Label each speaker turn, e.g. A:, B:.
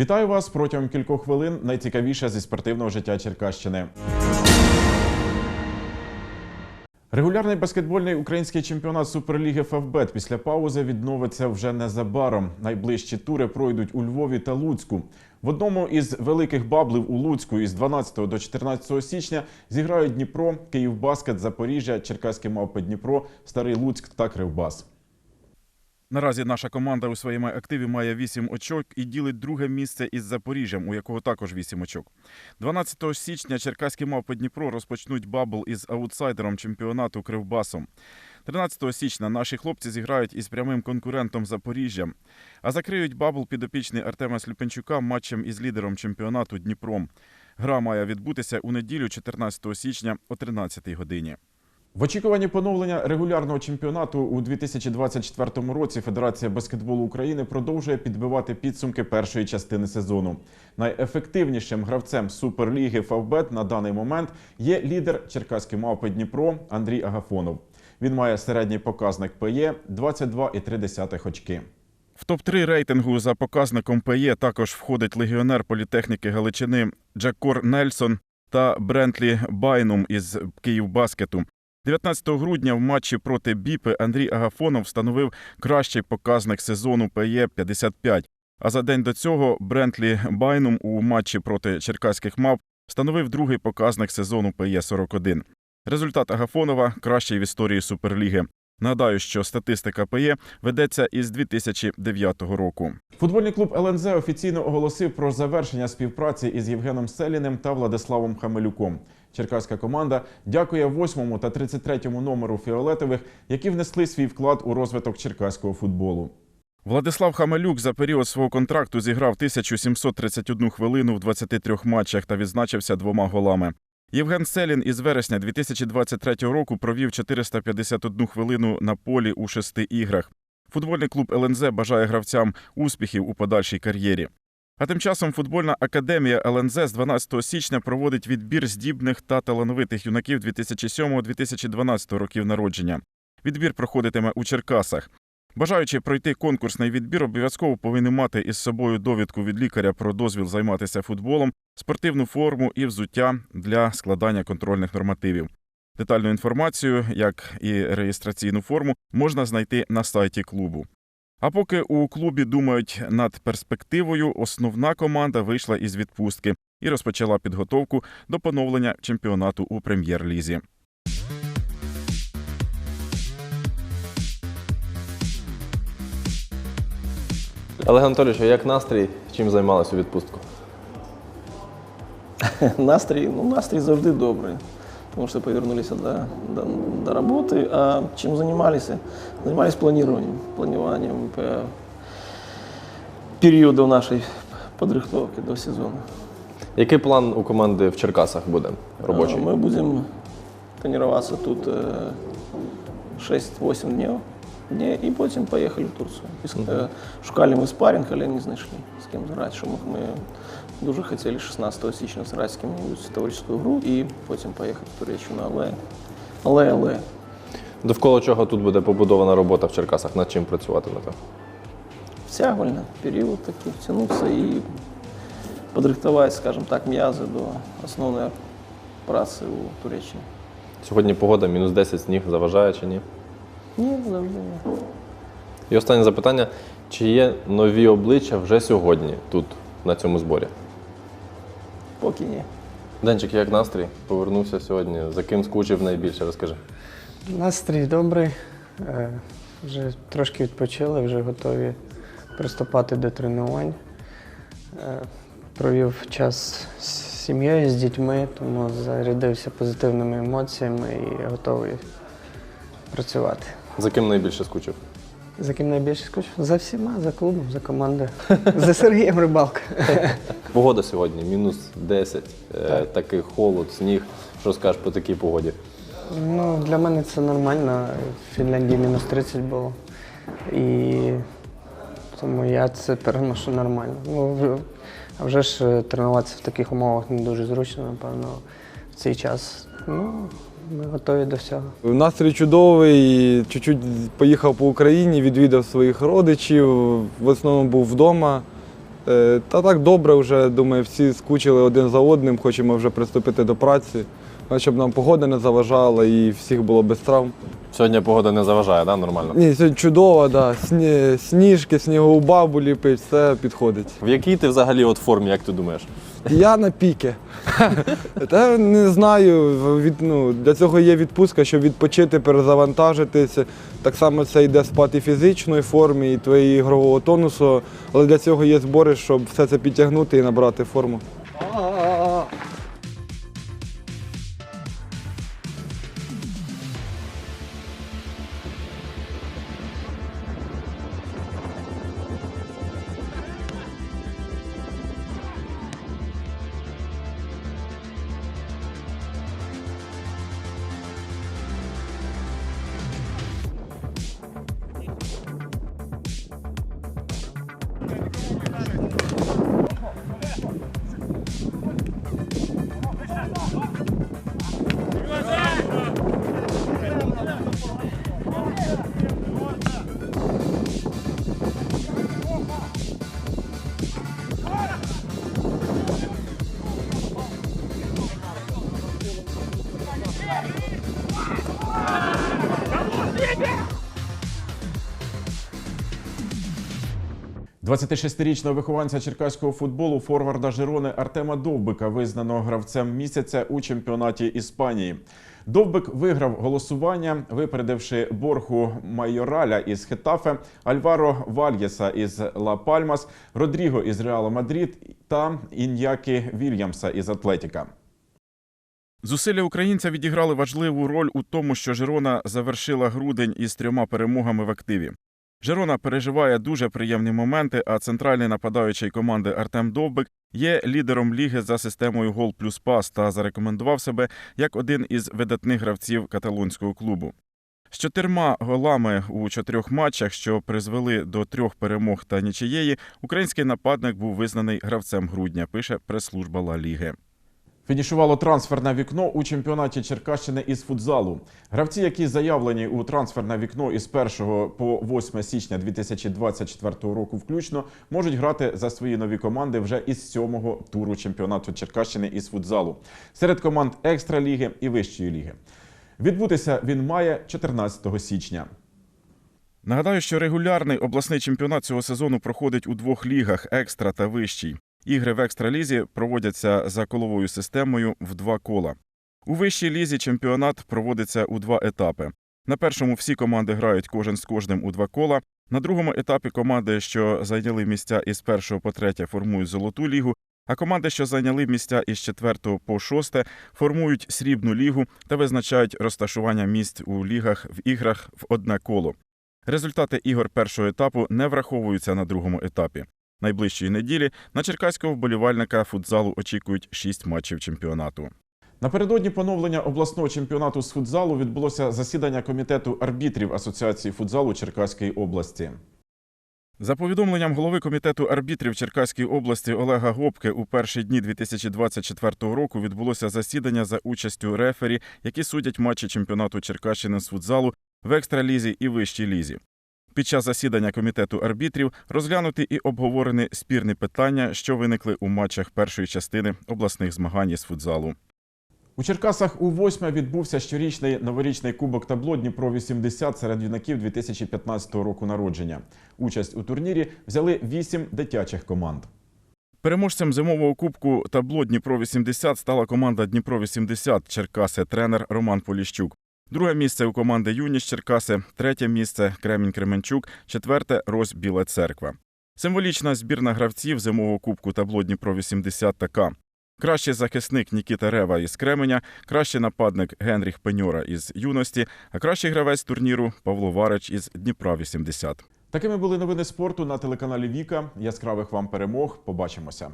A: Вітаю вас протягом кількох хвилин. Найцікавіше зі спортивного життя Черкащини. Регулярний баскетбольний український чемпіонат Суперліги Фавбет після паузи відновиться вже незабаром. Найближчі тури пройдуть у Львові та Луцьку. В одному із великих баблів у Луцьку із 12 до 14 січня зіграють Дніпро, Київбаскет, Запоріжжя, Черкаське мавпи Дніпро, Старий Луцьк та Кривбас. Наразі наша команда у своєму активі має 8 очок і ділить друге місце із Запоріжжям, у якого також 8 очок. 12 січня черкаські мавпи Дніпро розпочнуть бабл із аутсайдером чемпіонату Кривбасом. 13 січня наші хлопці зіграють із прямим конкурентом Запоріжжям, а закриють бабл підопічний Артема Сліпенчука матчем із лідером чемпіонату Дніпром. Гра має відбутися у неділю, 14 січня о 13 годині. В очікуванні поновлення регулярного чемпіонату у 2024 році Федерація баскетболу України продовжує підбивати підсумки першої частини сезону. Найефективнішим гравцем Суперліги Фавбет на даний момент є лідер Черкаські мавпи Дніпро Андрій Агафонов. Він має середній показник ПЕ 22,3 очки. В топ-3 рейтингу за показником ПЕ також входить легіонер політехніки Галичини Джакор Нельсон та Брентлі Байнум із Київбаскету. 19 грудня в матчі проти Біпи Андрій Агафонов встановив кращий показник сезону ПЕ 55. А за день до цього Брентлі Байнум у матчі проти черкаських мав встановив другий показник сезону ПЕ 41. Результат Агафонова кращий в історії Суперліги. Нагадаю, що статистика ПЕ ведеться із 2009 року. Футбольний клуб ЛНЗ офіційно оголосив про завершення співпраці із Євгеном Селіним та Владиславом Хамелюком. Черкаська команда дякує 8 та 33 номеру фіолетових, які внесли свій вклад у розвиток черкаського футболу. Владислав Хамелюк за період свого контракту зіграв 1731 хвилину в 23 матчах та відзначився двома голами. Євген Селін із вересня 2023 року провів 451 хвилину на полі у шести іграх. Футбольний клуб ЛНЗ бажає гравцям успіхів у подальшій кар'єрі. А тим часом футбольна академія ЛНЗ з 12 січня проводить відбір здібних та талановитих юнаків 2007-2012 років народження. Відбір проходитиме у Черкасах. Бажаючи пройти конкурсний відбір, обов'язково повинні мати із собою довідку від лікаря про дозвіл займатися футболом, спортивну форму і взуття для складання контрольних нормативів. Детальну інформацію, як і реєстраційну форму, можна знайти на сайті клубу. А поки у клубі думають над перспективою, основна команда вийшла із відпустки і розпочала підготовку до поновлення чемпіонату у прем'єр-лізі.
B: Олег Анатолійович, а як настрій? Чим займалися у відпустку?
C: Настрій, ну настрій завжди добрий, тому що повернулися до, до, до роботи. А чим займалися? Займалися плануванням, плануванням е, періоду нашої підготовки до сезону.
B: Який план у команди в Черкасах буде робочий?
C: Ми будемо тренуватися тут е, 6-8 днів. днів і потім поїхали в Турцію. Шукали ми спарінг, але не знайшли з ким грати. Що ми дуже хотіли 16 січня з ким-небудь товариську гру і потім поїхати в Туреччину. Але, але, але
B: Довкола чого тут буде побудована робота в Черкасах? Над чим працювати на то?
C: втягувальний період такий, втягнутися і підрихтувати, скажімо так, м'язи до основної праці у Туреччині.
B: Сьогодні погода мінус 10 сніг заважає чи ні?
C: Ні, завжди ні.
B: І останнє запитання: чи є нові обличчя вже сьогодні тут, на цьому зборі?
C: Поки ні.
B: Денчик, як настрій? Повернувся сьогодні. За ким скучив найбільше? Розкажи.
D: Настрій добрий. Е, Вже трошки відпочили, вже готові приступати до тренувань. Е, Провів час з сім'єю, з дітьми, тому зарядився позитивними емоціями і готовий працювати.
B: За ким найбільше скучив?
D: За ким найбільше скучив? За всіма, за клубом, за командою. За Сергієм Рибалка.
B: Погода сьогодні мінус 10, е, такий холод, сніг. Що скажеш по такій погоді?
D: Ну, для мене це нормально. В Фінляндії мінус 30 було. І тому я це переношу нормально. Ну, а вже ж е, тренуватися в таких умовах не дуже зручно, напевно, в цей час. Ну, ми готові до всього.
E: Настрій чудовий, чуть-чуть поїхав по Україні, відвідав своїх родичів, в основному був вдома. Е, Та так добре вже, думаю, всі скучили один за одним, хочемо вже приступити до праці, щоб нам погода не заважала і всіх було без травм.
B: Сьогодні погода не заважає, да? нормально?
E: Ні, сьогодні чудово, да. Сні, сніжки, снігову бабу ліпить, все підходить.
B: В якій ти взагалі от формі, як ти думаєш?
E: Я на піки. Та не знаю. Від, ну, для цього є відпустка, щоб відпочити, перезавантажитися. Так само це йде спад і фізичної формі, і твоєї ігрового тонусу. Але для цього є збори, щоб все це підтягнути і набрати форму.
A: – 26-річного вихованця черкаського футболу форварда Жирони Артема Довбика визнано гравцем місяця у чемпіонаті Іспанії. Довбик виграв голосування, випередивши Борху Майораля із Хетафе, Альваро Вальєса із Ла Пальмас, Родріго із Реала Мадрид та Ін'які Вільямса із Атлетіка. Зусилля українця відіграли важливу роль у тому, що Жирона завершила грудень із трьома перемогами в активі. Жирона переживає дуже приємні моменти, а центральний нападаючий команди Артем Довбик є лідером ліги за системою гол плюс пас та зарекомендував себе як один із видатних гравців каталонського клубу. З чотирма голами у чотирьох матчах, що призвели до трьох перемог та нічиєї, український нападник був визнаний гравцем грудня, пише прес-служба Ла Ліги. Фінішувало трансферне вікно у чемпіонаті Черкащини із футзалу. Гравці, які заявлені у трансферне вікно із 1 по 8 січня 2024 року включно, можуть грати за свої нові команди вже із сьомого туру чемпіонату Черкащини із футзалу серед команд екстраліги і вищої ліги. Відбутися він має 14 січня. Нагадаю, що регулярний обласний чемпіонат цього сезону проходить у двох лігах екстра та вищій. Ігри в екстралізі проводяться за коловою системою в два кола. У вищій лізі чемпіонат проводиться у два етапи. На першому всі команди грають кожен з кожним у два кола. На другому етапі команди, що зайняли місця із першого по третє, формують золоту лігу. А команди, що зайняли місця із четвертого по шосте, формують срібну лігу та визначають розташування місць у лігах в іграх в одне коло. Результати ігор першого етапу не враховуються на другому етапі. Найближчої неділі на черкаського вболівальника футзалу очікують шість матчів чемпіонату. Напередодні поновлення обласного чемпіонату з футзалу відбулося засідання комітету арбітрів Асоціації футзалу Черкаської області. За повідомленням голови комітету арбітрів Черкаської області Олега Гопки, у перші дні 2024 року відбулося засідання за участю рефері, які судять матчі чемпіонату Черкащини з футзалу в екстралізі і вищій лізі. Під час засідання комітету арбітрів розглянуті і обговорені спірні питання, що виникли у матчах першої частини обласних змагань з футзалу. У Черкасах у восьме відбувся щорічний новорічний кубок табло Дніпро 80 серед юнаків 2015 року народження. Участь у турнірі взяли вісім дитячих команд. Переможцем зимового кубку табло Дніпро 80 стала команда Дніпро 80 Черкаси, тренер Роман Поліщук. Друге місце у команди Юність Черкаси, третє місце Кремінь Кременчук, четверте Рось Біла Церква. Символічна збірна гравців зимового кубку табло Дніпро 80 така. Кращий захисник Нікіта Рева із Кременя, кращий нападник Генріх Пеньора із юності, а кращий гравець турніру Павло Варич із Дніпра 80. Такими були новини спорту на телеканалі Віка. Яскравих вам перемог. Побачимося.